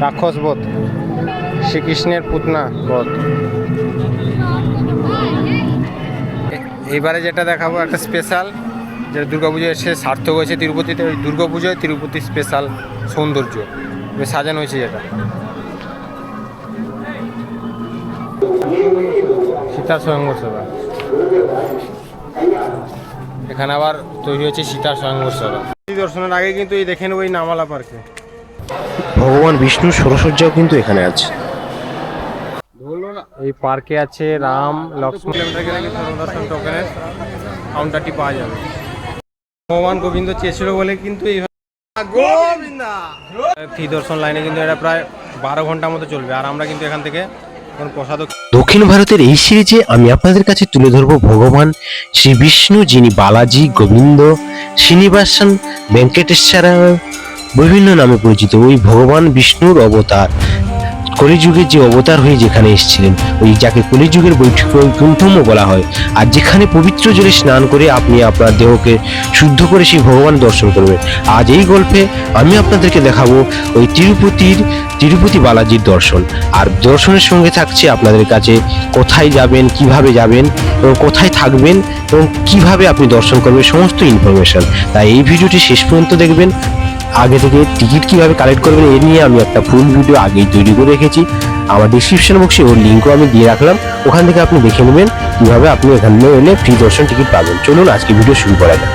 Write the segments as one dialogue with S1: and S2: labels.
S1: রাক্ষস বধ। শ্রীকৃষ্ণের পুতনা বধ। এ- এইবারে যেটা দেখাবো, একটা স্পেশাল যেটা দুর্গাপুজো এসে সার্থক হয়েছে তিরুপতিতে, ওই দুর্গাপুজোয় তিরুপতি স্পেশাল সৌন্দর্য। সাজানো হয়েছে যেটা। সীতার স্বয়ংবর সভা এখানে আবার তৈরি হয়েছে সীতার স্বয়ংবর সভা দর্শনের আগে কিন্তু এই দেখে নেব এই নামালা পার্কে।
S2: ভগবান বিষ্ণুর ষোড়শয্যাও কিন্তু এখানে আছে।
S1: এই পার্কে আছে রাম লক্ষ্মণ। কিলোমিটার গেলে কিন্তু টোকেনের কাউন্টারটি পাওয়া যাবে। ভগবান গোবিন্দ চেয়েছিল বলে কিন্তু এই ফি দর্শন লাইনে কিন্তু এটা প্রায় বারো ঘণ্টার মতো চলবে। আর আমরা কিন্তু এখান থেকে
S2: দক্ষিণ ভারতের এই সিরিজে আমি আপনাদের কাছে তুলে ধরব ভগবান শ্রী বিষ্ণু যিনি বালাজি গোবিন্দ শ্রীনিবাসন ভেঙ্কটেশ্বর বিভিন্ন নামে পরিচিত ওই ভগবান বিষ্ণুর অবতার। কলিযুগের যে অবতার হয়ে যেখানে এসেছিলেন, ওই যাকে কলিযুগের বৈঠক বৈকুণ্ঠমও বলা হয়। আর যেখানে পবিত্র জলে স্নান করে আপনি আপনার দেহকে শুদ্ধ করে সেই ভগবান দর্শন করবেন। আজ এই গল্পে আমি আপনাদেরকে দেখাবো ওই তিরুপতির, তিরুপতি বালাজির দর্শন। আর দর্শনের সঙ্গে থাকছে আপনাদের কাছে কোথায় যাবেন, কীভাবে যাবেন, এবং কোথায় থাকবেন, এবং কীভাবে আপনি দর্শন করবেন, সমস্ত ইনফরমেশন তাই এই ভিডিওটি শেষ পর্যন্ত দেখবেন। আগে থেকে টিকিট কীভাবে কালেক্ট করবেন এ নিয়ে আমি একটা ফুল ভিডিও আগেই তৈরি করে রেখেছি। আমার ডিসক্রিপশন বক্সে ওর লিঙ্কও আমি দিয়ে রাখলাম। ওখান থেকে আপনি দেখে নেবেন কীভাবে আপনি এখানে এলে ফ্রি দর্শন টিকিট পাবেন। চলুন আজকে ভিডিও শুরু করা যাক।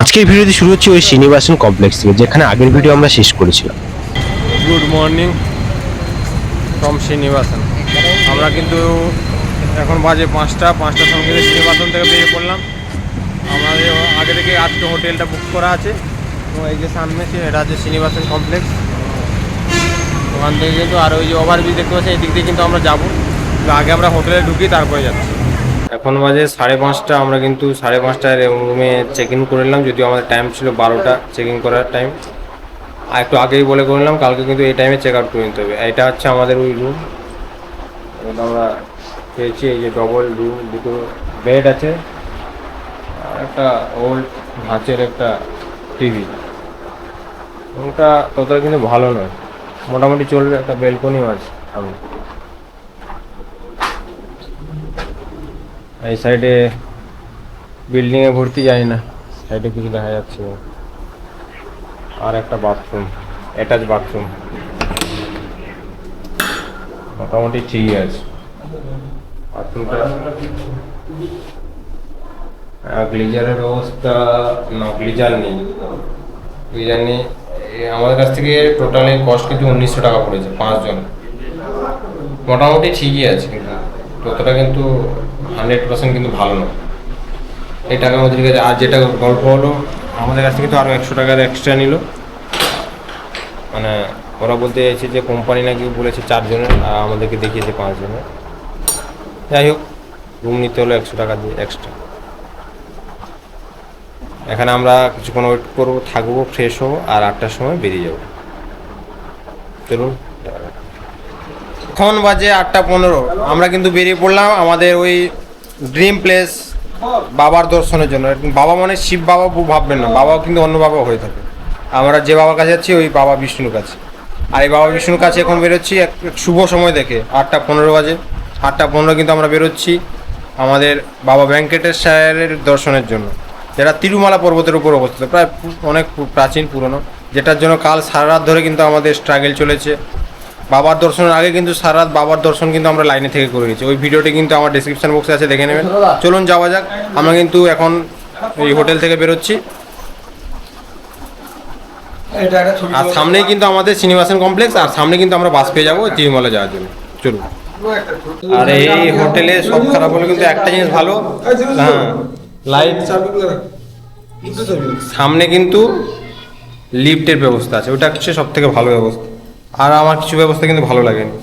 S2: আজকের ভিডিওটি শুরু হচ্ছে ওই শ্রীনিবাসন কমপ্লেক্স থেকে, যেখানে আগের ভিডিও আমরা শেষ করেছিলাম।
S1: Good morning from Srinivasan. আমরা কিন্তু এখন বাজে পাঁচটা, পাঁচটার সঙ্গে কিন্তু শ্রীনিবাসন থেকে বেরিয়ে পড়লাম। আমাদের আগে থেকে আজকে হোটেলটা বুক করা আছে। তো এই যে সামনে এটা হচ্ছে শ্রীনিবাসন কমপ্লেক্স ওখান থেকে কিন্তু আর ওই যে ওভারব্রিজ দেখতে পাচ্ছি এই দিক দিয়ে কিন্তু আমরা যাব। আগে আমরা হোটেলে ঢুকি, তারপরে যাচ্ছি। এখন বাজে সাড়ে পাঁচটা, আমরা কিন্তু সাড়ে পাঁচটায় রুমে চেক ইন করে নিলাম, যদিও আমাদের টাইম ছিল বারোটা চেক ইন করার টাইম আর একটু আগেই বলে করে নিলাম, কালকে কিন্তু এই টাইমে চেক আউট করে নিতে হবে। এটা হচ্ছে আমাদের ওই রুম আমরা পেয়েছি এই যে ডবল রুম দুটো বেড আছে। আর একটা ওল্ড ধাঁচের একটা টিভি রুমটা ততটা কিন্তু ভালো নয়। মোটামুটি চলবে, একটা বেলকনিও আছে আমি। এই সাইডে বিল্ডিংয়ে ভর্তি যায় না। সাইডে কিছু দেখা যাচ্ছে আর একটা বাথরুম অ্যাটাচ বাথরুম মোটামুটি ঠিকই আছে গ্লিজারের ব্যবস্থা না, গ্লিজার নেই। গ্লিজার নেই। আমাদের কাছ থেকে টোটালি কস্ট কিন্তু উনিশশো টাকা পড়েছে, পাঁচজন। মোটামুটি ঠিকই আছে, কিন্তু ততটা কিন্তু হান্ড্রেড পার্সেন্ট কিন্তু ভালো না। এই টাকার মধ্যে ঠিক আছে। আর যেটা গল্প হলো, আমাদের কাছ থেকে তো আরও একশো টাকার এক্সট্রা নিল। মানে ওরা বলতে চাইছে যে কোম্পানি নাকি বলেছে চারজনের, আর আমাদেরকে দেখিয়েছে পাঁচজনের। যাই হোক রুম নিতে হলো একশো টাকা দিয়ে এক্সট্রা এখানে আমরা কিছুক্ষণ ওয়েট করব, থাকব ফ্রেশ হব, আর আটটার সময় বেরিয়ে যাব। চলুন, এখন বাজে আটটা পনেরো। আমরা কিন্তু বেরিয়ে পড়লাম আমাদের ওই ড্রিম প্লেস বাবার দর্শনের জন্য। বাবা মানে শিব বাবা ভাববেন না, বাবাও কিন্তু অন্য বাবা হয়ে থাকে। আমরা যে বাবার কাছে যাচ্ছি, ওই বাবা বিষ্ণুর কাছে। আর এই বাবা বিষ্ণুর কাছে এখন বেরোচ্ছি, এক শুভ সময় দেখে, আটটা পনেরো বাজে। আটটা পনেরো কিন্তু আমরা বেরোচ্ছি আমাদের বাবা ভেঙ্কটেশ্বরের দর্শনের জন্য। যেটা তিরুমালা পর্বতের উপর অবস্থিত প্রায় অনেক প্রাচীন পুরনো যেটার জন্য কাল সারা রাত ধরে কিন্তু আমাদের স্ট্রাগল চলেছে। বাবার দর্শনের আগে কিন্তু সারা রাত বাবার দর্শন কিন্তু আমরা লাইনে থেকে করে গেছি। ওই ভিডিওটি কিন্তু আমার ডিসক্রিপশন বক্সে আছে দেখে নেবেন। চলুন যাওয়া যাক। আমরা কিন্তু এখন এই হোটেল থেকে বেরোচ্ছি। আর সামনেই কিন্তু আমাদের শ্রীনিবাসন কমপ্লেক্স আর সামনে কিন্তু আমরা বাস পেয়ে যাব তিরুমালা যাওয়ার জন্য। চলুন। আর এই হোটেলে সব খারাপ হলে কিন্তু একটা জিনিস ভালো। হ্যাঁ। লাইট সামনে কিন্তু লিফটের ব্যবস্থা আছে। ওটা হচ্ছে সব থেকে ভালো ব্যবস্থা। আর আমার কিছু ব্যবস্থা কিন্তু ভালো লাগেনি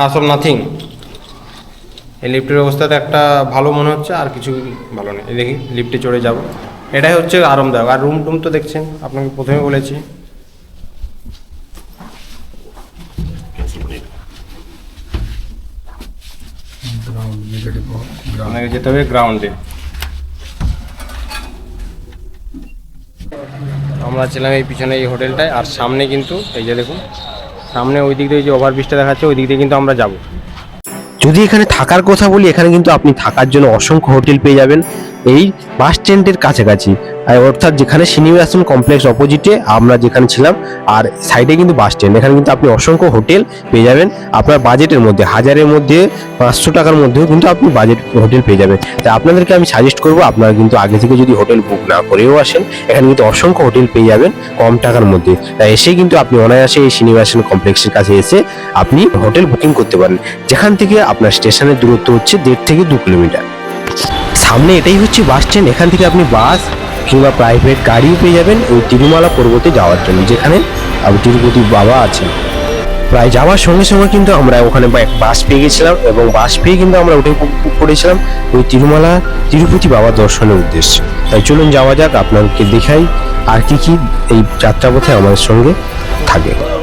S1: আর সব নাথিং এই লিফটের ব্যবস্থাতে একটা ভালো মনে হচ্ছে, আর কিছু ভালো নেই। দেখি লিফটে চড়ে যাব। এটাই হচ্ছে আরামদায়ক। আর রুম টুম তো দেখছেন, আপনাকে প্রথমে বলেছি। আপনাকে মানে যেতে হবে গ্রাউন্ডে আমরা ছিলাম এই পিছনে এই হোটেলটায় আর সামনে কিন্তু এই যে দেখুন সামনে ওই দিক দিয়ে যে ওভারব্রিজটা দেখাচ্ছে ওই দিক দিয়ে কিন্তু আমরা যাব।
S2: যদি এখানে থাকার কথা বলি এখানে কিন্তু আপনি থাকার জন্য অসংখ্য হোটেল পেয়ে যাবেন। এই বাস স্ট্যান্ডের কাছাকাছি। অর্থাৎ যেখানে শ্রীনিবাসন কমপ্লেক্স অপোজিটে আমরা যেখানে ছিলাম, আর সাইডে কিন্তু বাস স্ট্যান্ড এখানে কিন্তু আপনি অসংখ্য হোটেল পেয়ে যাবেন। আপনার বাজেটের মধ্যে, হাজারের মধ্যে, পাঁচশো টাকার মধ্যেও কিন্তু আপনি বাজেট হোটেল পেয়ে যাবেন। তাই আপনাদেরকে আমি সাজেস্ট করব, আপনারা কিন্তু আগে থেকে যদি হোটেল বুক না করেও আসেন, এখানে কিন্তু অসংখ্য হোটেল পেয়ে যাবেন কম টাকার মধ্যে। তাই এসে কিন্তু আপনি অনায়াসে এই শ্রীনিবাসন কমপ্লেক্সের কাছে এসে আপনি হোটেল বুকিং করতে পারেন। যেখান থেকে আপনার স্টেশনের দূরত্ব হচ্ছে দেড় থেকে দু কিলোমিটার। সামনে এটাই হচ্ছে বাস স্ট্যান্ড এখান থেকে আপনি বাস কিংবা প্রাইভেট গাড়িও পেয়ে যাবেন ওই তিরুমালা পর্বতে যাওয়ার জন্য, যেখানে তিরুপতি বাবা আছেন। প্রায় যাওয়ার সঙ্গে সঙ্গে কিন্তু আমরা ওখানে বাস পেয়ে গেছিলাম এবং বাস পেয়ে কিন্তু আমরা প- প- পড়েছিলাম ওই তিরুমালা তিরুপতি বাবা দর্শনের উদ্দেশ্যে। তাই চলুন যাওয়া যাক, আপনাকে দেখাই আর কি কি এই যাত্রাপথে আমাদের সঙ্গে থাকে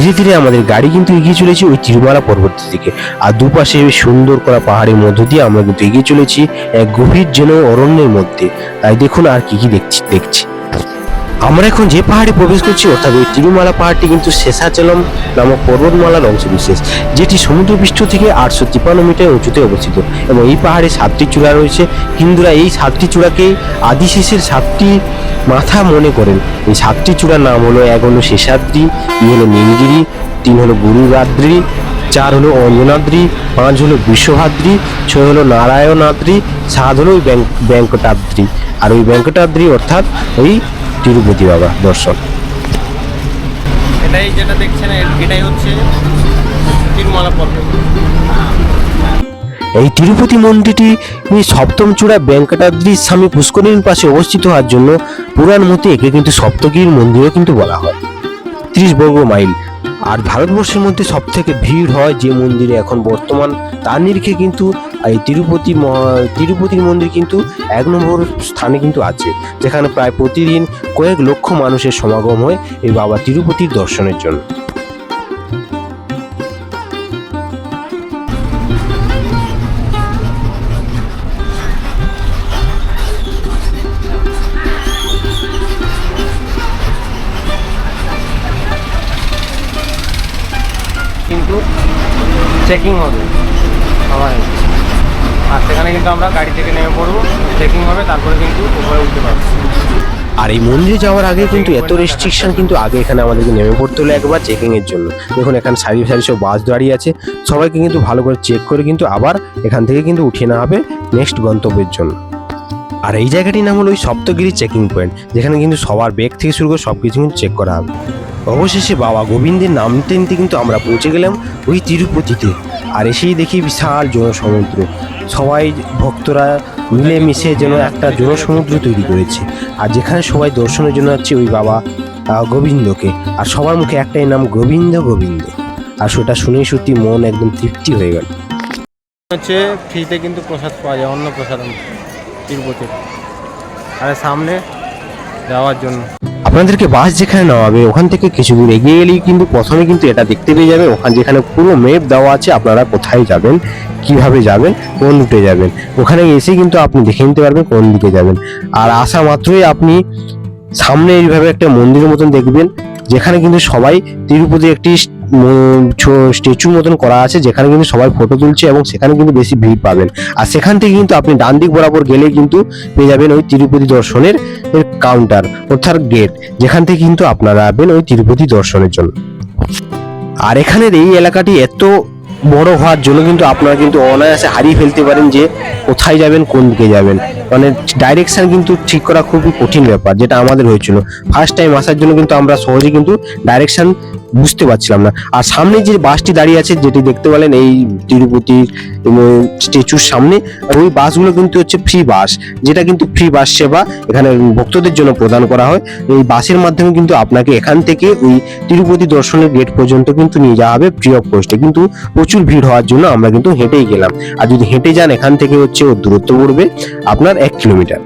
S2: ধীরে ধীরে আমাদের গাড়ি কিন্তু এগিয়ে চলেছে ওই তিরুমালা পর্বতের দিকে। আর দুপাশে সুন্দর করা পাহাড়ের মধ্য দিয়ে আমরা কিন্তু এগিয়ে চলেছি এক গভীর যেন অরণ্যের মধ্যে। তাই দেখুন আর কি কি দেখছি দেখছি। আমরা এখন যে পাহাড়ে প্রবেশ করছি, অর্থাৎ ওই তিরুমালা পাহাড়টি কিন্তু শেষাচলম নামক পর্বতমালার অংশ বিশেষ যেটি সমুদ্রপৃষ্ঠ থেকে আটশো তিপ্পান্ন মিটার উঁচুতে অবস্থিত এবং এই পাহাড়ে সাতটি চূড়া রয়েছে। হিন্দুরা এই সাতটি চূড়াকেই আদিশেষের সাতটি মাথা মনে করেন। এই সাতটি চূড়ার নাম হলো, এক হলো শেষাদ্রি, দুই হলো নীলগিরি তিন হলো গুরুরাদ্রি, চার হলো অঞ্জনাদ্রি, পাঁচ হলো বিশ্বভাদ্রি, ছয় হলো নারায়ণাদ্রি, সাত হলো ওই ব্যাঙ্ক ব্যাঙ্কটাদ্রি। আর ওই ব্যাঙ্কটাদ্রি অর্থাৎ ওই তিরুপতি বাবা দর্শন
S1: এটাই যেটা দেখছেন এটাই হচ্ছে তিরুমালা পর্বত
S2: এই তিরুপতি মন্দিরটি সপ্তম চূড়া ব্যাঙ্কটাদ্রি স্বামী পুষ্করিণীর পাশে অবস্থিত হওয়ার জন্য পুরাণ মতে একে কিন্তু সপ্তগিরির মন্দিরও কিন্তু বলা হয়। ত্রিশ বর্গ মাইল। আর ভারতবর্ষের মধ্যে সব থেকে ভিড় হয় যে মন্দিরে এখন বর্তমান তার নিরিখে কিন্তু এই তিরুপতি তিরুপতির মন্দির কিন্তু এক নম্বর স্থানে কিন্তু আছে, যেখানে প্রায় প্রতিদিন কয়েক লক্ষ মানুষের সমাগম হয় এই বাবা তিরুপতির দর্শনের জন্য।
S1: কিন্তু চেকিং হবে। সেখানে কিন্তু আমরা গাড়ি থেকে নেমে পড়ব চেকিং হবে, তারপরে কিন্তু উপরে উঠতে পারব।
S2: আর এই মন্দিরে যাওয়ার আগে কিন্তু এত রেস্ট্রিকশন কিন্তু আগে এখানে আমাদেরকে নেমে পড়তে হলো একবার চেকিং এর জন্য। দেখুন, এখানে সারি সারি সব বাস দাঁড়িয়ে আছে। সবাইকে কিন্তু ভালো করে চেক করে কিন্তু আবার এখান থেকে কিন্তু উঠিয়ে নেওয়া হবে নেক্সট গন্তব্যের জন্য। আর এই জায়গাটির নাম হলো ওই সপ্তগিরি চেকিং পয়েন্ট যেখানে কিন্তু সবার ব্যাগ থেকে শুরু করে সব কিছু কিন্তু চেক করা হবে। অবশেষে বাবা গোবিন্দের নামতে নিতে কিন্তু আমরা পৌঁছে গেলাম ওই তিরুপতিতে। আর এসেই দেখি বিশাল জনসমুদ্র। সবাই ভক্তরা মিলেমিশে যেন একটা জনসমুদ্র তৈরি করেছে। আর যেখানে সবাই দর্শনের জন্য যাচ্ছে ওই বাবা গোবিন্দকে। আর সবার মুখে একটাই নাম, গোবিন্দ গোবিন্দ। আর সেটা শুনেই সত্যি মন একদম তৃপ্তি হয়ে গেল।
S1: হচ্ছে ফ্রিতে কিন্তু প্রসাদ পাওয়া যায় অন্য প্রসাদ তিরুপতি আর সামনে যাওয়ার জন্য।
S2: আপনাদেরকে বাস যেখানে নামাবে ওখান থেকে কিছু দূর এগিয়ে গেলেই কিন্তু প্রথমে কিন্তু এটা দেখতে পেয়ে যাবেন। ওখানে যেখানে পুরো ম্যাপ দেওয়া আছে, আপনারা কোথায় যাবেন, কীভাবে যাবেন, কোন রুটে যাবেন। ওখানে এসে কিন্তু আপনি দেখে নিতে পারবেন কোন দিকে যাবেন। আর আসা মাত্রই আপনি সামনে এইভাবে একটা মন্দিরের মতন দেখবেন, যেখানে কিন্তু সবাই তিরুপতি একটি স্ট্যাচুর মতন করা আছে, যেখানে কিন্তু সবাই ফটো তুলছে এবং সেখানে কিন্তু বেশি ভিড় পাবেন। আর সেখান থেকে কিন্তু আপনি ডান দিক বরাবর গেলে কিন্তু পেয়ে যাবেন ওই তিরুপতি দর্শনের কাউন্টার অর্থাৎ গেট যেখান থেকে কিন্তু আপনারা আসবেন ওই তিরুপতি দর্শনের জন্য। আর এখানের এই এলাকাটি এত বড় হওয়ার জন্য কিন্তু আপনারা কিন্তু অনায়াসে হারিয়ে ফেলতে পারেন যে কোথায় যাবেন, কোন দিকে যাবেন। মানে ডাইরেকশন কিন্তু ঠিক করা খুবই কঠিন ব্যাপার, যেটা আমাদের হয়েছিল। ফার্স্ট টাইম আসার জন্য কিন্তু আমরা সহজে কিন্তু ডাইরেকশন বুঝতে পারছিলাম না। আর সামনে যে বাসটি দাঁড়িয়ে আছে, যেটি দেখতে পেলেন, এই তিরুপতির স্ট্যাচুর সামনে ওই বাসগুলো কিন্তু হচ্ছে ফ্রি বাস যেটা কিন্তু ফ্রি বাস সেবা এখানে ভক্তদের জন্য প্রদান করা হয়। এই বাসের মাধ্যমে কিন্তু আপনাকে এখান থেকে ওই তিরুপতি দর্শনের গেট পর্যন্ত কিন্তু নিয়ে যাওয়া হবে ফ্রি অফ কস্টে কিন্তু প্রচুর ভিড় হওয়ার জন্য আমরা কিন্তু হেঁটেই গেলাম। আর যদি হেঁটে যান, এখান থেকে হচ্ছে ওর দূরত্ব পড়বে আপনার এক কিলোমিটার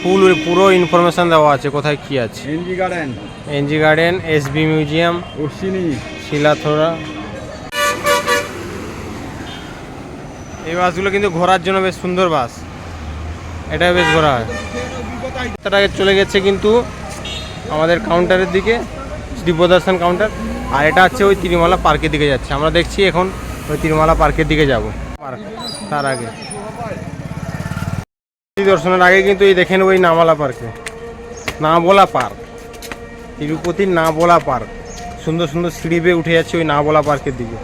S1: ফুল পুরো ইনফরমেশন দেওয়া আছে কোথায় কি আছে?
S3: NG garden.
S1: NG garden SB museum
S3: উর্সিনি
S1: শিলাথোড়া। এই বাসগুলো কিন্তু ঘোরার জন্য বেশ সুন্দর বাস। এটা বেশ ঘোরা হয়। রাস্তাটা চলে গেছে কিন্তু আমাদের কাউন্টারের দিকে দিব্যদর্শন কাউন্টার আর এটা হচ্ছে ওই তিরিমালা পার্কের দিকে যাচ্ছে। আমরা দেখছি এখন ওই তিরুমালা পার্কের দিকে যাব। পার্ক তার আগে। দর্শনের আগে কিন্তু এই দেখেন ওই নামালা পার্কে। না বলা পার্ক। তিরুপতির না বলা পার্ক। সুন্দর সুন্দর সিঁড়ি বেয়ে উঠে যাচ্ছে ওই না বলা পার্কের দিকে।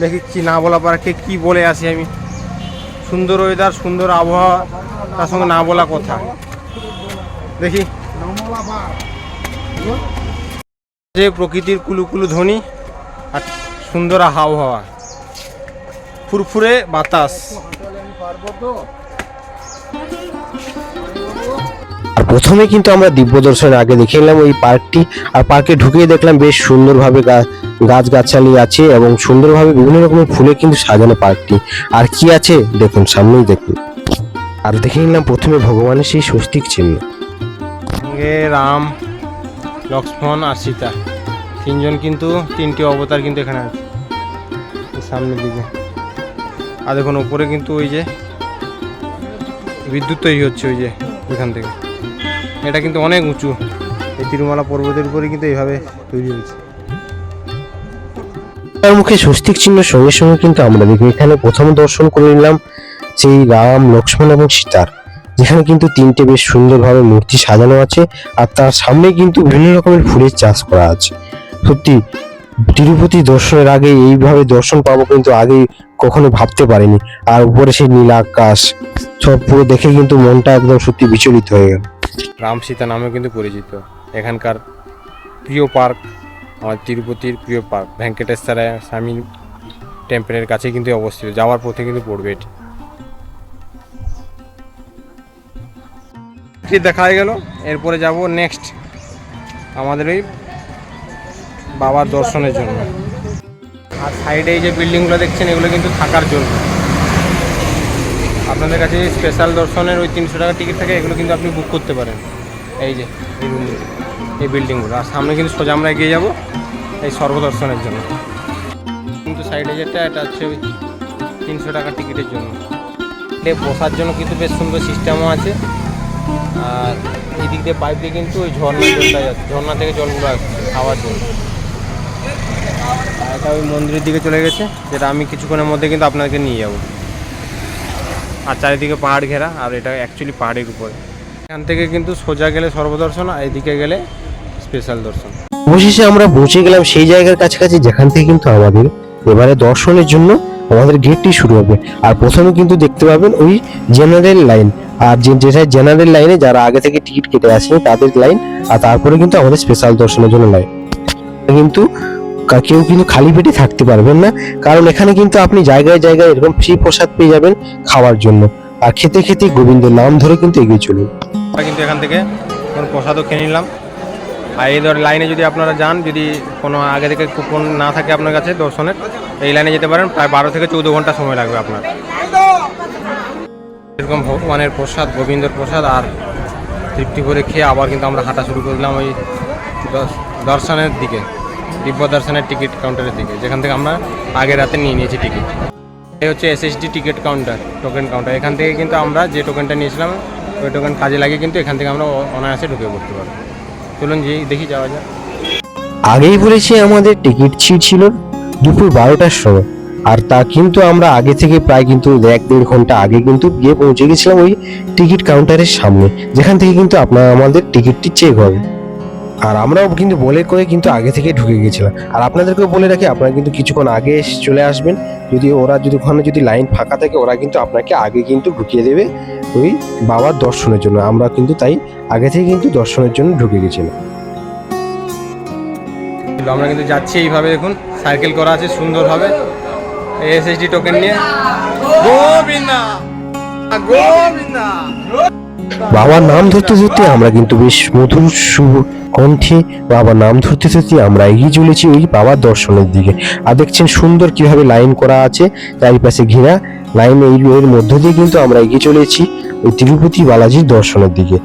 S1: দেখি কি না বলা পার্কে কি বলে আসি আমি। সুন্দর ওয়েদার সুন্দর আবহাওয়া, তার সঙ্গে না বলা কথা। দেখি। যে প্রকৃতির কুলুকুলু ধ্বনি আর সুন্দর আবহাওয়া। ফুরফুরে বাতাস।
S2: আর প্রথমে কিন্তু আমরা দিব্য দর্শনের আগে দেখে নিলাম ওই পার্কটি, আর পার্কে ঢুকেই দেখলাম বেশ সুন্দরভাবে গাছগাছালি আছে এবং সুন্দরভাবে বিভিন্ন রকমের ফুলে কিন্তু সাজানো পার্কটি। আর কি আছে? দেখুন, সামনেই দেখুন। আর দেখে নিলাম প্রথমে ভগবানের সেই স্বস্তিক চিহ্ন।
S1: সঙ্গে রাম, লক্ষ্মণ আর সীতা। তিনজন কিন্তু, তিনটি অবতার কিন্তু এখানে আছে। সামনের দিকে। আর দেখুন, উপরে কিন্তু ওই যে বিদ্যুৎ তৈরি হচ্ছে ওই যে ওইখান থেকে। এটা কিন্তু অনেক উঁচু। এই তিরুমালা পর্বতের উপরে কিন্তু এইভাবে তৈরি হয়েছে।
S2: তার মুখে স্বস্তিক চিহ্ন সঙ্গে সঙ্গে কিন্তু আমরা দেখি। এখানে প্রথম দর্শন করে নিলাম সেই রাম লক্ষ্মণ এবং সীতার যেখানে কিন্তু তিনটে বেশ সুন্দরভাবে মূর্তি সাজানো আছে আর তার সামনে কিন্তু বিভিন্ন রকমের ফুলের চাষ করা আছে। সত্যি তিরুপতি দর্শনের আগে এইভাবে দর্শন পাবো কিন্তু আগে কখনো ভাবতে পারিনি। আর উপরে সেই নীল আকাশ সব পুরো দেখে কিন্তু মনটা একদম সত্যি বিচলিত হয়ে গেল।
S1: রাম সীতা নামেও কিন্তু পরিচিত। এখানকার প্রিয় পার্ক, আমার তিরুপতির প্রিয় পার্ক, ভেঙ্কটেশ্বরা স্বামী টেম্পলের কাছে কিন্তু অবস্থিত, যাওয়ার পথে কিন্তু পড়বে এটি। দেখা গেল? এরপরে যাব নেক্সট আমাদের ওই বাবার দর্শনের জন্য। আর সাইডে এই যে বিল্ডিংগুলো দেখছেন, এগুলো কিন্তু থাকার জন্য। আপনাদের কাছে স্পেশাল দর্শনের ওই তিনশো টাকার টিকিট থাকে, এগুলো কিন্তু আপনি বুক করতে পারেন। এই যে, এই বিল্ডিংগুলো আর সামনে কিন্তু সোজা আমরা এগিয়ে যাব এই সর্বদর্শনের জন্য। কিন্তু সাইডে যেটা, এটা হচ্ছে ওই তিনশো টাকার টিকিটের জন্য। বসার জন্য কিন্তু বেশ সুন্দর সিস্টেমও আছে। আর এই দিক দিয়ে পাইপ দিয়ে কিন্তু ওই ঝর্ণা জলটা যাচ্ছে। ঝর্ণা থেকে জলগুলো আসছে খাওয়ার জন্য এটা ওই মন্দিরের দিকে চলে গেছে, যেটা আমি কিছুক্ষণের মধ্যে কিন্তু আপনাদেরকে নিয়ে যাব। আর চারিদিকে পাহাড় ঘেরা, আর এটা অ্যাকচুয়ালি পাহাড়ের উপরে। এখান থেকে কিন্তু সোজা গেলে সর্বদর্শন, আর এদিকে গেলে স্পেশাল দর্শন।
S2: অবশেষে আমরা পৌঁছে গেলাম সেই জায়গার কাছাকাছি, যেখান থেকে কিন্তু আমাদের এবারে দর্শনের জন্য আমাদের গেটটি শুরু হবে। আর প্রথমে কিন্তু দেখতে পাবেন ওই জেনারেল লাইন আর যে যেটা জেনারেল লাইনে যারা আগে থেকে টিকিট কেটে আসেন, তাদের লাইন আর তারপরে কিন্তু আমাদের স্পেশাল দর্শনের জন্য লাইন কিন্তু কেউ কিন্তু খালি পেটে থাকতে পারবেন না। কারণ এখানে কিন্তু আপনি জায়গায় জায়গায় এরকম ফ্রি প্রসাদ পেয়ে যাবেন খাওয়ার জন্য। আর খেতে খেতে গোবিন্দের নাম ধরে কিন্তু এগিয়ে চলুন।
S1: আমরা কিন্তু এখান থেকে কোনো প্রসাদও খেয়ে নিলাম। আর এই ধর লাইনে যদি আপনারা যান, যদি কোনো আগে থেকে কুপন না থাকে আপনার কাছে দর্শনের, এই লাইনে যেতে পারেন। প্রায় বারো থেকে চৌদ্দ ঘণ্টা সময় লাগবে আপনার। এরকম ভগবানের প্রসাদ, গোবিন্দর প্রসাদ, আর তৃপ্তি করে খেয়ে আবার কিন্তু আমরা হাঁটা শুরু করলাম ওই দর্শ- দর্শনের দিকে। দিব্য দর্শনের টিকিট কাউন্টারের দিকে, যেখান থেকে আমরা আগের রাতে নিয়ে নিয়েছি টিকিট। এই হচ্ছে SSD ticket counter token counter এখান থেকে কিন্তু আমরা যে টোকেনটা নিয়েছিলাম, ওই টোকেন কাজে লাগিয়ে কিন্তু এখান থেকে আমরা অনায়াসে ঢুকে পড়তে পারব। চলুন যে দেখি যাওয়া যাক।
S2: আগেই বলেছি আমাদের টিকিট ছিল দুপুর বারোটার সময়, আর তা কিন্তু আমরা আগে থেকে প্রায় কিন্তু এক দেড় ঘণ্টা আগে কিন্তু গিয়ে পৌঁছে গেছিলাম ওই টিকিট কাউন্টারের সামনে, যেখান থেকে কিন্তু আপনার আমাদের টিকিটটি চেক হবে। আর আমরাও কিন্তু বলে করে কিন্তু আগে থেকে ঢুকে গেছিলাম। আর আপনাদেরকেও বলে রাখি, আপনারা কিন্তু কিছুক্ষণ আগে চলে আসবেন। যদি ওরা যদি ওখানে যদি লাইন ফাঁকা থাকে, ওরা কিন্তু আপনাকে আগে কিন্তু ঢুকিয়ে দেবে ওই বাবার দর্শনের জন্য। আমরা কিন্তু তাই আগে থেকে কিন্তু দর্শনের জন্য ঢুকে গেছিলাম।
S1: আমরা কিন্তু যাচ্ছি এইভাবে দেখুন, সার্কেল করা আছে সুন্দরভাবে এসএসডি টোকেন নিয়ে। গোবিন্দা! গোবিন্দা!
S2: বাবার নাম ধরতে ধরতে আমরা কিন্তু বেশ মধুর, শুভ কণ্ঠে বাবার নাম ধরতে ধরতে আমরা এগিয়ে চলেছি ওই বাবার দর্শনের দিকে। আর দেখছেন সুন্দর কীভাবে লাইন করা আছে, চারিপাশে ঘেরা। লাইন এই এর মধ্য দিয়ে কিন্তু আমরা এগিয়ে চলেছি ওই তিরুপতি বালাজির দর্শনের দিকে।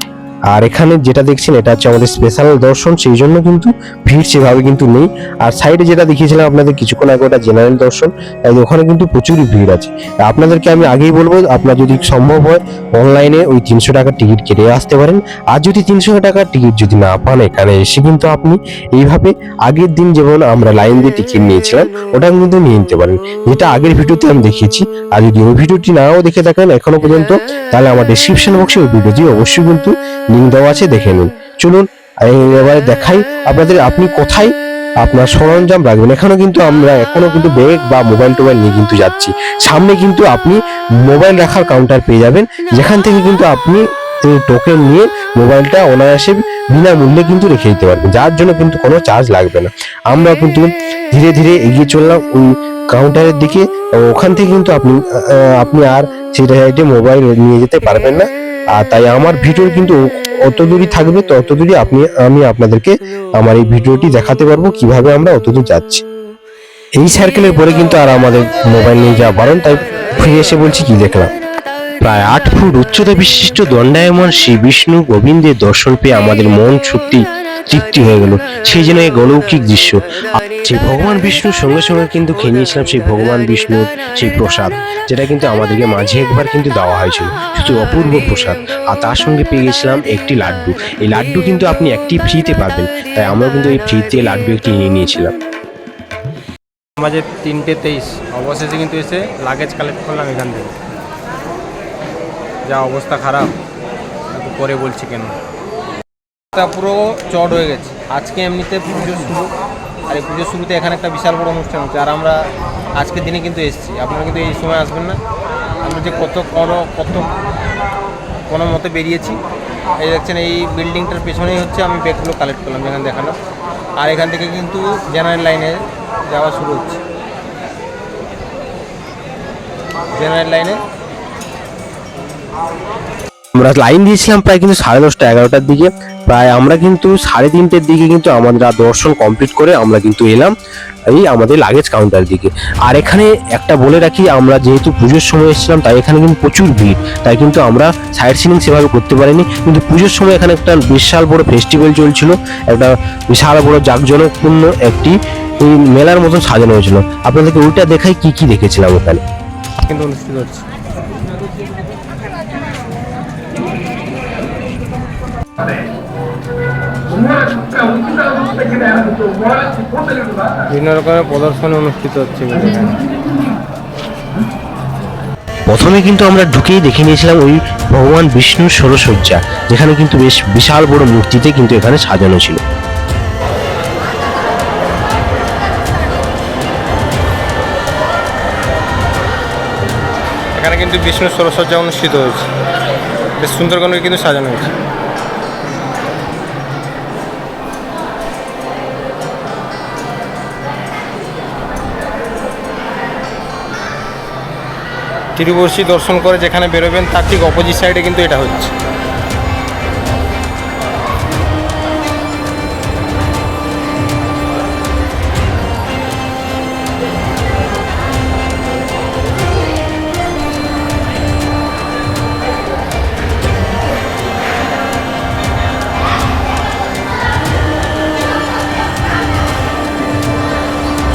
S2: আর এখানে যেটা দেখছেন, এটা হচ্ছে আমাদের স্পেশাল দর্শন, সেই জন্য কিন্তু ভিড় সেভাবে কিন্তু নেই। আর সাইডে যেটা দেখিয়েছিলাম আপনাদের কিছুক্ষণ আগে, ওটা জেনারেল দর্শন। তাই ওখানে কিন্তু প্রচুরই ভিড় আছে। আপনাদেরকে আমি আগেই বলব, আপনার যদি সম্ভব হয় অনলাইনে ওই তিনশো টাকার টিকিট কেটে আসতে পারেন। আর যদি তিনশো টাকার টিকিট যদি না পান এখানে এসে কিন্তু আপনি এইভাবে আগের দিন যেমন আমরা লাইন দিয়ে টিকিট নিয়েছিলাম, ওটা কিন্তু নিয়ে নিতে পারেন। যেটা আগের ভিডিওতে আমি দেখিয়েছি। আর যদি ওই ভিডিওটি নাও দেখে থাকেন এখনও পর্যন্ত, তাহলে আমার ডিসক্রিপশন বক্সে ওই ভিডিওটি অবশ্যই কিন্তু লিঙ্ক দেওয়া আছে, দেখে নিন। চলুন এবারে দেখাই আপনাদের আপনি কোথায় আপনার সরঞ্জাম রাখবেন। এখনও কিন্তু আমরা এখনও কিন্তু ব্যাগ বা মোবাইল টোবাইল নিয়ে কিন্তু যাচ্ছি। সামনে কিন্তু আপনি মোবাইল রাখার কাউন্টার পেয়ে যাবেন। যেখান থেকে কিন্তু আপনি টোকেন নিয়ে মোবাইলটা অনায়াসে বিনামূল্যে কিন্তু রেখে দিতে পারবেন। যার জন্য কিন্তু কোনো চার্জ লাগবে না। আমরা কিন্তু ধীরে ধীরে এগিয়ে চললাম ওই কাউন্টারের দিকে। ওখান থেকে কিন্তু আপনি আপনি আর সেটা মোবাইল নিয়ে যেতে পারবেন না। আর তাই আমার ভিডিও কিন্তু অত দূরই থাকবে, তো অত দূরই আপনি, আমি আপনাদেরকে আমার এই ভিডিওটি দেখাতে পারব কীভাবে আমরা অত দূর যাচ্ছি। এই সার্কেলের পরে কিন্তু আর আমাদের মোবাইল নিয়ে যাওয়া বারণ, তাই ফিরে এসে বলছি কি দেখলাম। প্রায় আট ফুট উচ্চতা বিশিষ্ট দণ্ডায়মান শ্রী বিষ্ণু গোবিন্দের দর্শন পেয়ে আমাদের মন সত্যি তৃপ্তি হয়ে গেল। সেই জন্য এক অলৌকিক দৃশ্য। সেই ভগবান বিষ্ণুর সঙ্গে সঙ্গে কিন্তু খেয়ে নিয়েছিলাম সেই ভগবান বিষ্ণুর সেই প্রসাদ, যেটা কিন্তু আমাদেরকে মাঝে একবার কিন্তু দেওয়া হয়েছিল। শুধু অপূর্ব প্রসাদ। আর তার সঙ্গে পেয়ে গেছিলাম একটি লাড্ডু। এই লাড্ডু কিন্তু আপনি একটি ফ্রিতে পাবেন। তাই আমরা কিন্তু এই ফ্রিতে লাড্ডু একটি নিয়ে নিয়েছিলাম।
S1: আমাদের তিনটে তেইশ। অবশেষে কিন্তু এসে লাগেজ কালেক্ট করলাম এখান থেকে। যা অবস্থা খারাপ পরে বলছি কেন? তা পুরো চট হয়ে গেছে। আজকে এমনিতে পুজো শুরু, আর এই পুজোর শুরুতে এখানে একটা বিশাল বড় অনুষ্ঠান হচ্ছে, আর আমরা আজকের দিনে কিন্তু এসেছি। আপনারা কিন্তু এই সময় আসবেন না। আমরা যে কত কোনো কত কোনো মতে বেরিয়েছি, এই দেখছেন এই বিল্ডিংটার পেছনেই হচ্ছে আমি ব্যাগগুলো কালেক্ট করলাম, যেখানে দেখানো আর এখান থেকে কিন্তু জেনারেল লাইনে যাওয়া শুরু হচ্ছে। জেনারেল লাইনে
S2: আমরা লাইন দিয়েছিলাম প্রায় কিন্তু সাড়ে দশটা, এগারোটার দিকে। প্রায় আমরা কিন্তু সাড়ে তিনটের দিকে কিন্তু আমাদের দর্শন কমপ্লিট করে আমরা কিন্তু এলাম এই আমাদের লাগেজ কাউন্টার দিকে। আর এখানে একটা বলে রাখি, আমরা যেহেতু পুজোর সময় এসেছিলাম, তাই এখানে কিন্তু প্রচুর ভিড়। তাই কিন্তু আমরা সাইড সিনিং সেভাবে করতে পারিনি। কিন্তু পুজোর সময় এখানে একটা বিশাল বড় ফেস্টিভ্যাল চলছিল, একটা বিশাল বড় জাঁকজনকপূর্ণ একটি মেলার মতন সাজানো হয়েছিল। আপনাদেরকে ওইটা দেখাই কি কি দেখেছিলাম ওখানে
S1: কিন্তু অনুষ্ঠিত হচ্ছে। বিভিন্ন রকমের প্রদর্শনী অনুষ্ঠিত হচ্ছে
S2: প্রথমে কিন্তু আমরা ঢুকেই দেখে নিয়েছিলাম ওই ভগবান বিষ্ণুর ষোড়শয্যা যেখানে কিন্তু বেশ বিশাল বড় মূর্তিতে কিন্তু এখানে সাজানো ছিল।
S1: এখানে কিন্তু বিষ্ণুর সরসজ্জা অনুষ্ঠিত হয়েছে। বেশ সুন্দর করে কিন্তু সাজানো হয়েছে। তিরুবর্ষী দর্শন করে যেখানে বেরোবেন তার ঠিক অপোজিট সাইডে কিন্তু এটা হচ্ছে।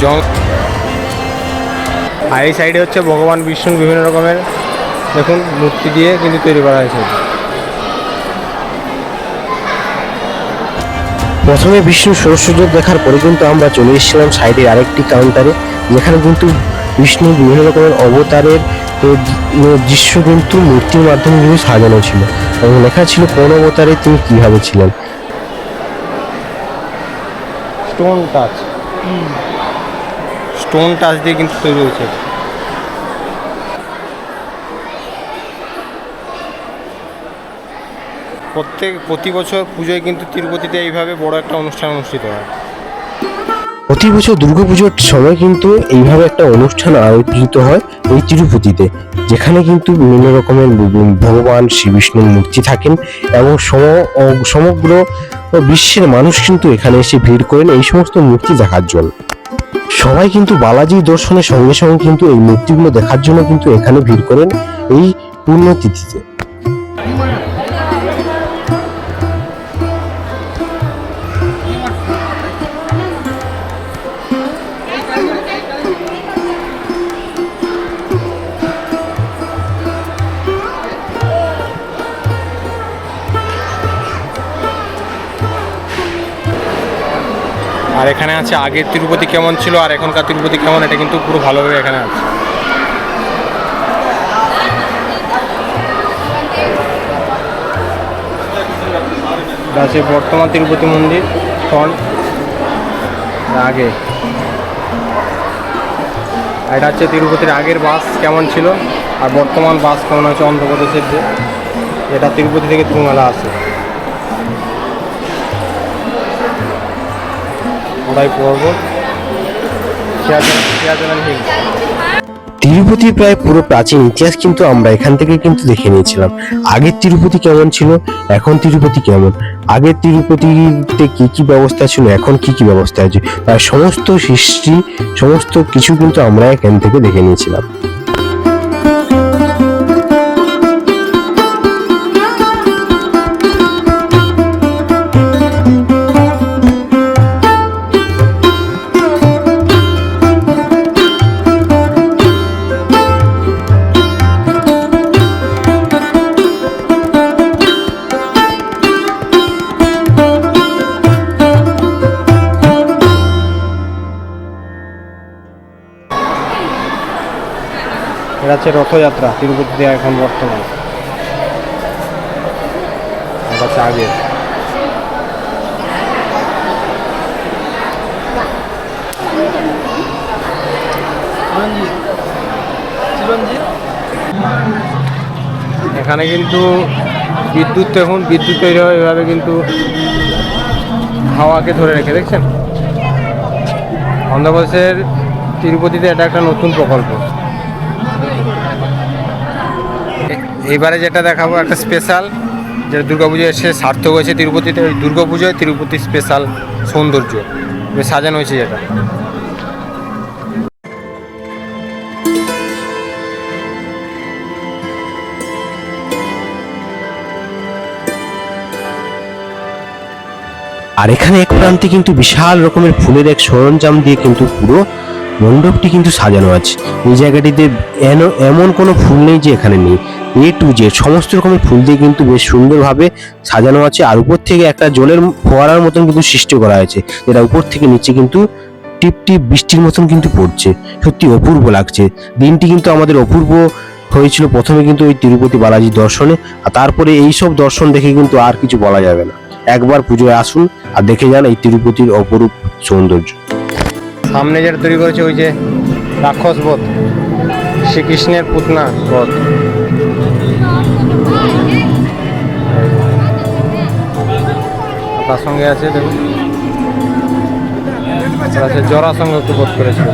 S1: জং আর এই সাইডে হচ্ছে ভগবান বিষ্ণুর বিভিন্ন রকমের দেখুন মূর্তি দিয়ে কিন্তু তৈরি করা হয়েছে।
S2: প্রথমে বিষ্ণু ষোড়শয্যা দেখার পরে কিন্তু আমরা চলে এসেছিলাম সাইডের আরেকটি কাউন্টারে যেখানে কিন্তু বিষ্ণু বিভিন্ন রকমের অবতারের দৃশ্য কিন্তু মূর্তির মাধ্যমে কিন্তু সাজানো ছিল। এবং লেখা ছিল কোন অবতারে তিনি কীভাবে ছিলেন।
S1: স্টোন টাচ স্টোন টাচ দিয়ে কিন্তু তৈরি হয়েছে। প্রত্যেক, প্রতি বছর পুজোয় কিন্তু তিরুপতিতে এইভাবে বড় একটা অনুষ্ঠান অনুষ্ঠিত হয়।
S2: প্রতি বছর দুর্গাপুজোর সময় কিন্তু এইভাবে একটা অনুষ্ঠান আয়োজিত হয় এই তিরুপতিতে, যেখানে কিন্তু বিভিন্ন রকমের ভগবান শ্রী বিষ্ণুর মূর্তি থাকেন এবং সম- সমগ্র বিশ্বের মানুষ কিন্তু এখানে এসে ভিড় করেন এই সমস্ত মূর্তি দেখার জন্য। সবাই কিন্তু বালাজি দর্শনের সঙ্গে সঙ্গে কিন্তু এই মূর্তিগুলো দেখার জন্য কিন্তু এখানে ভিড় করেন এই পূর্ণতিথিতে
S1: আছে, আগের তিরুপতি কেমন ছিল আর এখনকার তিরুপতি কেমন, এটা কিন্তু পুরো ভালোভাবে এখানে আছে। আছে বর্তমান তিরুপতি মন্দির ফ্রন্ট আগে। এটা হচ্ছে তিরুপতির আগের বাস কেমন ছিল, আর বর্তমান বাস কেমন হচ্ছে অন্ধ্রপ্রদেশের যে, এটা তিরুপতি থেকে তিরুমালা আছে পর্বত
S2: তিরুপতি প্রায় পুরো প্রাচীন ইতিহাস কিন্তু আমরা এখান থেকে কিন্তু দেখে নিয়েছিলাম। আগের তিরুপতি কেমন ছিল? এখন তিরুপতি কেমন? আগের তিরুপতিতে কি কি ব্যবস্থা ছিল? এখন কি কি ব্যবস্থা আছে? তার সমস্ত হিস্ট্রি সমস্ত কিছু কিন্তু আমরা এখান থেকে দেখে নিয়েছিলাম।
S1: হচ্ছে রথযাত্রা তিরুপতিতে এখন বর্তমান। আগে এখানে কিন্তু বিদ্যুৎ এখন বিদ্যুৎ তৈরি হয়, এভাবে কিন্তু হাওয়াকে ধরে রেখে, দেখছেন? অন্ধ্রপ্রদেশের তিরুপতিতে এটা একটা নতুন প্রকল্প। এবারে যেটা দেখাবো, একটা স্পেশাল যেটা দুর্গাপুজো এসে সার্থক হয়েছে তিরুপতিতে ওই দুর্গাপুজোয় তিরুপতি স্পেশাল সৌন্দর্য। সাজানো হয়েছে যেটা।
S2: আর এখানে এক প্রান্তে কিন্তু বিশাল রকমের ফুলের এক সরঞ্জাম দিয়ে কিন্তু পুরো মণ্ডপটি কিন্তু সাজানো আছে। এই জায়গাটিতে এমন কোনো ফুল নেই যে এখানে নেই। এ টু জে সমস্ত রকমের ফুল দিয়ে কিন্তু বেশ সুন্দরভাবে সাজানো আছে। আর উপর থেকে একটা জলের ফোয়ারার মতন কিন্তু সৃষ্টি করা হয়েছে, যেটা উপর থেকে নিচে কিন্তু টিপ টিপ বৃষ্টির মতন কিন্তু পড়ছে। সত্যি অপূর্ব লাগছে। দিনটি কিন্তু আমাদের অপূর্ব হয়েছিল। প্রথমে কিন্তু ওই তিরুপতি বালাজি দর্শনে, আর তারপরে এই সব দর্শন দেখে কিন্তু আর কিছু বলা যাবে না। একবার পুজোয় আসুন আর দেখে যান এই তিরুপতির অপরূপ সৌন্দর্য।
S1: সামনে যেটা তৈরি করেছে ওই যে রাক্ষস বধ, শ্রীকৃষ্ণের পুতনা বধ। তার সঙ্গে আছে দেখুন। আছে জরা সঙ্গে একটু বোধ করেছিল।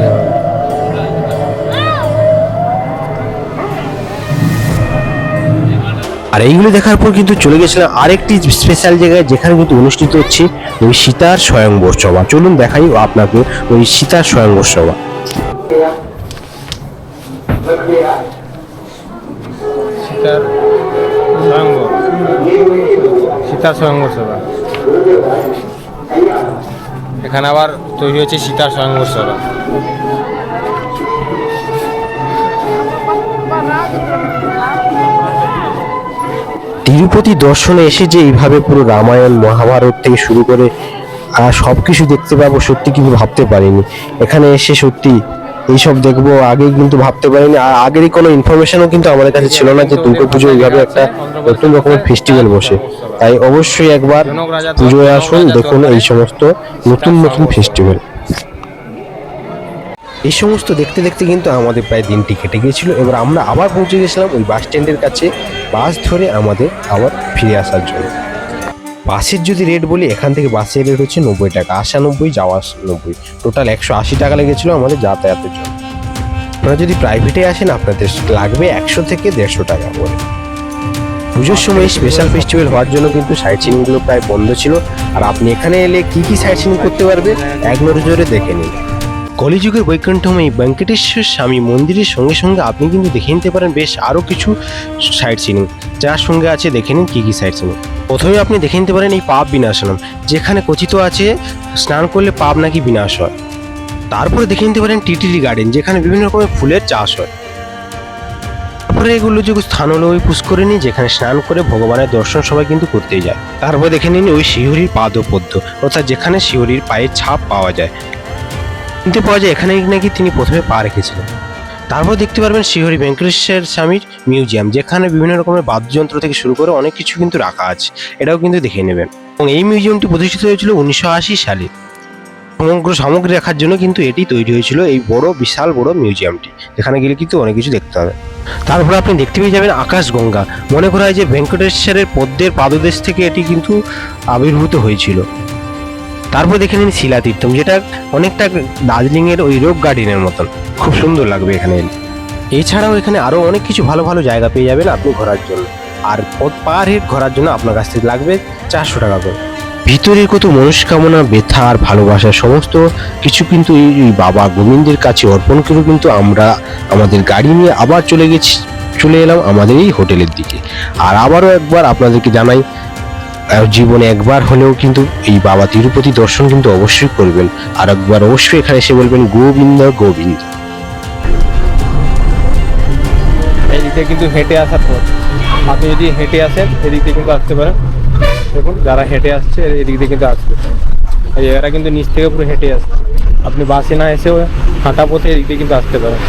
S2: আর এইগুলো দেখার পর কিন্তু চলে গেছিলাম আরেকটি স্পেশাল জায়গায় যেখানে কিন্তু অনুষ্ঠিত হচ্ছে ওই সীতার স্বয়ংবর সভা। চলুন দেখাই আপনাকে ওই সীতার স্বয়ংবর সভা।
S1: সীতার স্বয়ংবর। সীতার স্বয়ংবর সভা। এখানে আবার তৈরি হচ্ছে সীতার স্বয়ংবর
S2: তিরুপতি দর্শনে এসে যে এইভাবে পুরো রামায়ণ, মহাভারত থেকে শুরু করে সব কিছু দেখতে পাবো, সত্যি কিন্তু ভাবতে পারিনি। এখানে এসে সত্যি এইসব দেখব আগে কিন্তু ভাবতে পারিনি। আর আগেরই কোনো ইনফরমেশনও কিন্তু আমাদের কাছে ছিল না যে দুর্গা পুজো এইভাবে একটা নতুন রকমের ফেস্টিভ্যাল বসে। তাই অবশ্যই একবার পুজোয় আসুন, দেখুন এই সমস্ত নতুন নতুন ফেস্টিভ্যাল এই সমস্ত দেখতে দেখতে কিন্তু আমাদের প্রায় দিনটি কেটে গিয়েছিল। এবার আমরা আবার পৌঁছে গেছিলাম ওই বাস স্ট্যান্ডের কাছে। বাস ধরে আমাদের আবার ফিরে আসার জন্য। বাসের যদি রেট বলি এখান থেকে বাসের রেট হচ্ছে নব্বই টাকা। আসা নব্বই যাওয়া নব্বই। টোটাল একশো আশি টাকা লেগেছিলো আমাদের যাতায়াতের জন্য। আপনারা যদি প্রাইভেটে আসেন আপনাদের লাগবে একশো থেকে দেড়শো টাকা করে। পুজোর সময় স্পেশাল ফেস্টিভ্যাল হওয়ার জন্য কিন্তু সাইট সিনগুলো প্রায় বন্ধ ছিল। আর আপনি এখানে এলে কি কি সাইট সিন করতে পারবে এক নজরে দেখে নিন। কলিযুগের বৈকুণ্ঠময়ী ভেঙ্কটেশ্বর স্বামী মন্দিরের সঙ্গে সঙ্গে আপনি কিন্তু দেখে নিতে পারেন বেশ আরও কিছু সাইট সিনিং। যার সঙ্গে আছে দেখে নিন কী কী সাইট সিনিং। প্রথমে আপনি দেখে নিতে পারেন এই পাপ বিনাশনম, যেখানে কথিত আছে স্নান করলে পাপ নাকি বিনাশ হয়। তারপরে দেখে নিতে পারেন টিটিলি গার্ডেন, যেখানে বিভিন্ন রকমের ফুলের চাষ হয়। তারপরে এগুলো যে স্থান হলো ওই পুষ্করিণী, যেখানে স্নান করে ভগবানের দর্শন সবাই কিন্তু করতেই যায়। তারপর দেখে নিন ওই শিহরির পাদপদ্ম, অর্থাৎ যেখানে শিহরির পায়ের ছাপ পাওয়া যায়। শুনতে পাওয়া যায় এখানে নাকি তিনি প্রথমে পা রেখেছিলেন। তারপর দেখতে পারবেন শ্রীহরি ভেঙ্কটেশ্বর স্বামীর মিউজিয়াম, যেখানে বিভিন্ন রকমের বাদ্যযন্ত্র থেকে শুরু করে অনেক কিছু কিন্তু রাখা আছে। এটাও কিন্তু দেখে নেবেন। এবং এই মিউজিয়ামটি প্রতিষ্ঠিত হয়েছিল উনিশশো আশি সালে। সমগ্র সামগ্রী রাখার জন্য কিন্তু এটি তৈরি হয়েছিল এই বড়, বিশাল, বড় মিউজিয়ামটি। যেখানে গেলে কিন্তু অনেক কিছু দেখতে হবে। তারপরে আপনি দেখতে পেয়ে যাবেন আকাশগঙ্গা মনে করা হয় যে ভেঙ্কটেশ্বরের পদ্মের পাদদেশ থেকে এটি কিন্তু আবির্ভূত হয়েছিল। তারপর দেখে নিন শিলাতীর্থম, যেটা অনেকটা দার্জিলিংয়ের ওই রোক গার্ডেনের মতন। খুব সুন্দর লাগবে এখানে। এছাড়াও এখানে আরও অনেক কিছু ভালো ভালো জায়গা পেয়ে যাবেন আপনি ঘোরার জন্য। আর পার হেড ঘোরার জন্য আপনার কাছ থেকে লাগবে চারশো টাকা করে। ভিতরের কত মনস্কামনা, ব্যথা আর ভালোবাসা সমস্ত কিছু কিন্তু এই বাবা গোবিন্দের কাছে অর্পণ করে কিন্তু আমরা আমাদের গাড়ি নিয়ে আবার চলে গেছি, চলে এলাম আমাদের এই হোটেলের দিকে। আর আবারও একবার আপনাদেরকে জানাই জীবনে একবার হলেও কিন্তু এই বাবা তিরুপতি দর্শন কিন্তু অবশ্যই করবেন। আর একবার অবশ্যই এখানে এসে বলবেন, গোবিন্দ গোবিন্দ।
S1: এই দিক থেকে কিন্তু হেঁটে আসার পর আপনি যদি হেঁটে আসেন, এদিক থেকে কিন্তু আসতে পারেন। দেখুন, যারা হেঁটে আসছে, এদিক দিয়ে কিন্তু আসবে। এরা কিন্তু নিচ থেকে পুরো হেঁটে আসছে। আপনি বাসে না এসেও হাঁটা পথে এদিক দিয়ে কিন্তু আসতে পারেন।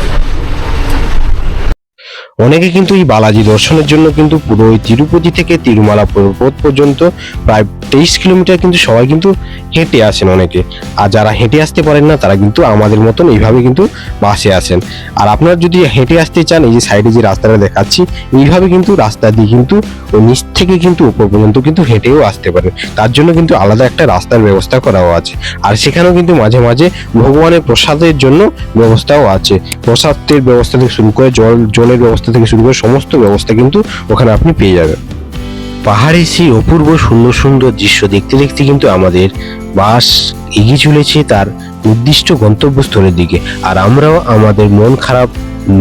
S2: অনেকে কিন্তু এই বালাজি দর্শনের জন্য কিন্তু পুরো ওই তিরুপতি থেকে তিরুমালা পর্বত পর্যন্ত প্রায় তেইশ কিলোমিটার কিন্তু সবাই কিন্তু হেঁটে আসেন অনেকে। আর যারা হেঁটে আসতে পারেন না, তারা কিন্তু আমাদের মতন এইভাবে কিন্তু বাসে আসেন। আর আপনারা যদি হেঁটে আসতে চান, এই যে সাইডে যে রাস্তাটা দেখাচ্ছি, এইভাবে কিন্তু রাস্তা দিয়ে কিন্তু ওই নিচ থেকে কিন্তু উপর পর্যন্ত কিন্তু হেঁটেও আসতে পারেন। তার জন্য কিন্তু আলাদা একটা রাস্তার ব্যবস্থা করাও আছে। আর সেখানেও কিন্তু মাঝে মাঝে ভগবানের প্রসাদের জন্য ব্যবস্থাও আছে। প্রসাদের ব্যবস্থা থেকে শুরু করে জল, জলের ব্যবস্থা থেকে শুরু করে সমস্ত ব্যবস্থা কিন্তু ওখানে আপনি পেয়ে যাবেন। পাহাড়ে সেই অপূর্ব সুন্দর সুন্দর দৃশ্য দেখতে দেখতে কিন্তু আমাদের বাস এগিয়ে চলেছে তার উদ্দিষ্ট গন্তব্যস্থলের দিকে। আর আমরাও আমাদের মন খারাপ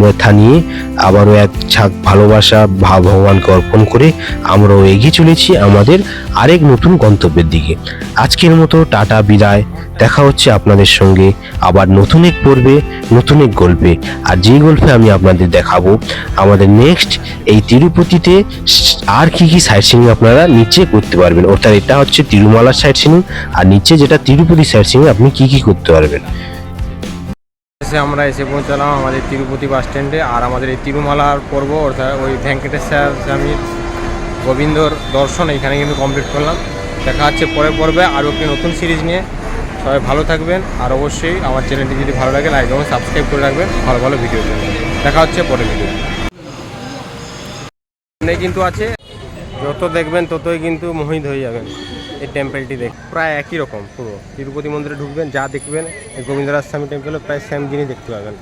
S2: মেথা নিয়ে আবারও এক ঝাঁক ভালোবাসা ভা ভগবানকে অর্পণ করে আমরাও এগিয়ে চলেছি আমাদের আরেক নতুন গন্তব্যের দিকে। আজকের মতো টাটা, বিদায়। দেখা হচ্ছে আপনাদের সঙ্গে আবার নতুন এক পর্বে, নতুন এক গল্পে। আর যেই গল্পে আমি আপনাদের দেখাবো, আমাদের নেক্সট এই তিরুপতিতে আর কি কি সাইট সিনিং আপনারা নিচে করতে পারবেন। অর্থাৎ এটা হচ্ছে তিরুমালার সাইট সিনিং আর নিচে যেটা তিরুপতি সাইট সিনিং আপনি কি কি করতে পারবেন।
S1: এসে আমরা এসে পৌঁছালাম আমাদের তিরুপতি বাস স্ট্যান্ডে। আর আমাদের এই তিরুমালার পর্ব, অর্থাৎ ওই ভেঙ্কটেশ্বর স্বামীর গোবিন্দর দর্শন, এখানে কিন্তু কমপ্লিট করলাম। দেখা হচ্ছে পরের পর্বে আরও একটি নতুন সিরিজ নিয়ে। সবাই ভালো থাকবেন, আর অবশ্যই আমার চ্যানেলটি যদি ভালো লাগে লাইক এবং সাবস্ক্রাইব করে রাখবেন। ভালো ভালো ভিডিও দেখা হচ্ছে পরের ভিডিও কিন্তু আছে। যত দেখবেন ততই কিন্তু মোহিত হয়ে যাবেন। এই টেম্পলটি দেখ, প্রায় একই রকম, পুরো। তিরুপতি মন্দিরে ঢুকবেন, যা দেখবেন গোবিন্দরাজ স্বামী টেম্পলে প্রায় সেম জিনিস দেখতে পাবেন।